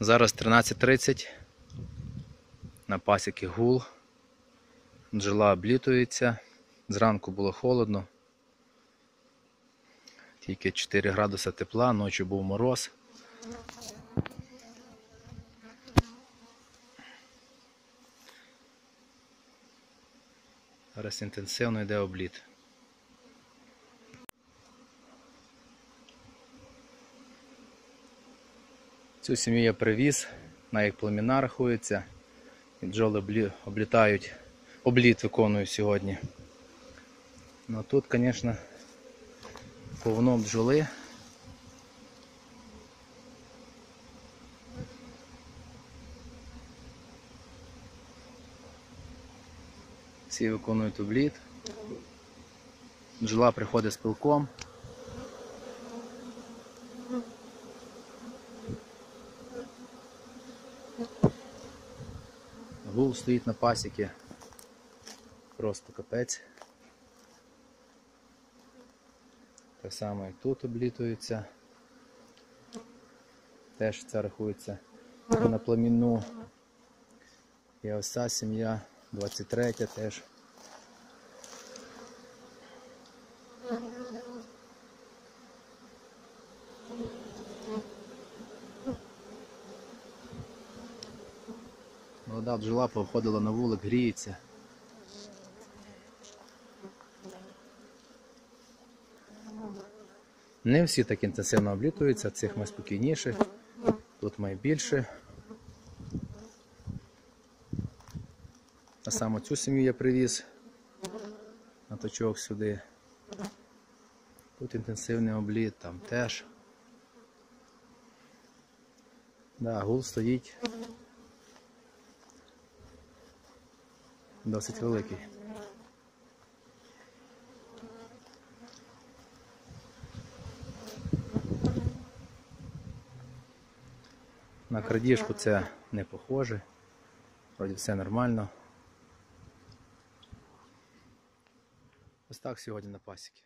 Зараз 13.30. На пасіки гул. Джела облітується. Зранку було холодно. Тільки 4 градуси тепла, ночі був мороз. Зараз інтенсивно йде обліт. Цю сім'ю я привіз, на як племіна рахується. І бджоли облітають, обліт виконую сьогодні. Ну тут, звісно, повно бджоли. Всі виконують обліт. Бджола приходить з пилком. Гул стоїть на пасіки. Просто капець. Так само і тут облітується. Теж це рахується на племінну. І ось ця сім'я 23 теж. Молода бджола повходила на вулик, гріється. Не всі так інтенсивно облітуються, цих ми спокійніше, тут має більше. А саме цю сім'ю я привіз на точок сюди. Тут інтенсивний обліт, там теж. Да, гул стоїть. Досить великий. На крадіжку це не похоже. Вроді все нормально. Ось так сьогодні на пасіки.